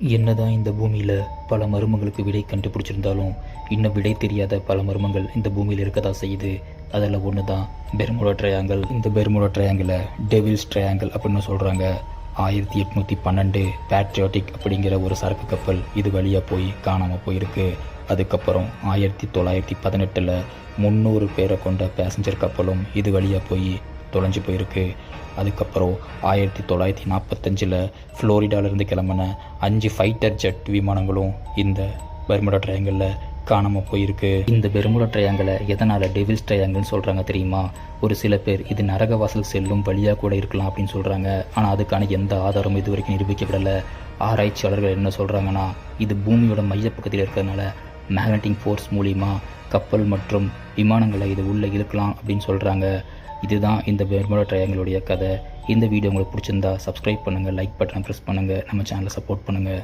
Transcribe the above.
என்னதான் இந்த பூமியில் பல மர்மங்களுக்கு விடை கண்டுபிடிச்சிருந்தாலும் இன்னும் விடை தெரியாத பல மர்மங்கள் இந்த பூமியில் இருக்கதா செய்யுது. அதில் ஒன்று தான் பெர்முடா ட்ரையாங்கல் இந்த பெர்முடா ட்ரையாங்கிளை டெவில்ஸ் ட்ரையாங்கிள் அப்படின்னு சொல்கிறாங்க ஆயிரத்தி எட்நூற்றி பன்னெண்டு பேட்ரியாட்டிக் அப்படிங்கிற ஒரு சரக்கு கப்பல் இது வழியாக போய் காணாமல் போயிருக்கு. அதுக்கப்புறம் ஆயிரத்தி தொள்ளாயிரத்தி பதினெட்டில் முந்நூறு பேரை கொண்ட பேசஞ்சர் கப்பலும் இது வழியாக போய் தொலைஞ்சு போயிருக்கு. அதுக்கப்புறம் ஆயிரத்தி தொள்ளாயிரத்தி நாற்பத்தஞ்சில் ஃப்ளோரிடாவிலேருந்து கிளம்பின அஞ்சு ஃபைட்டர் ஜெட் விமானங்களும் இந்த பெர்முடா ட்ரையாங்கிளில் காணாமல் போயிருக்கு. இந்த பெர்முடா ட்ரையாங்கலை எதனால் டெவில்ஸ் ட்ரையாங்கல்னு சொல்கிறாங்க தெரியுமா? ஒரு சில பேர் இது நரகவாசல் செல்லும் வழியாக கூட இருக்கலாம் அப்படின்னு சொல்கிறாங்க ஆனால் அதுக்கான எந்த ஆதாரமும் இது வரைக்கும் நிரூபிக்கப்படலை. ஆராய்ச்சியாளர்கள் என்ன சொல்கிறாங்கன்னா இது பூமியோட மையப்பக்கத்தில் இருக்கிறதுனால மேக்னட்டிக் ஃபோர்ஸ் மூலிமா கப்பல் மற்றும் விமானங்களை இது உள்ளே இழுக்கலாம் அப்படின்னு சொல்கிறாங்க இதுதான் இந்த பெர்முடா ட்ரையாங்கிளுடைய கதை. இந்த வீடியோ உங்களுக்கு பிடிச்சிருந்தா சப்ஸ்கிரைப் பண்ணுங்கள் லைக் பட்டனை ப்ரெஸ் பண்ணுங்கள் நம்ம சேனலை சப்போர்ட் பண்ணுங்கள்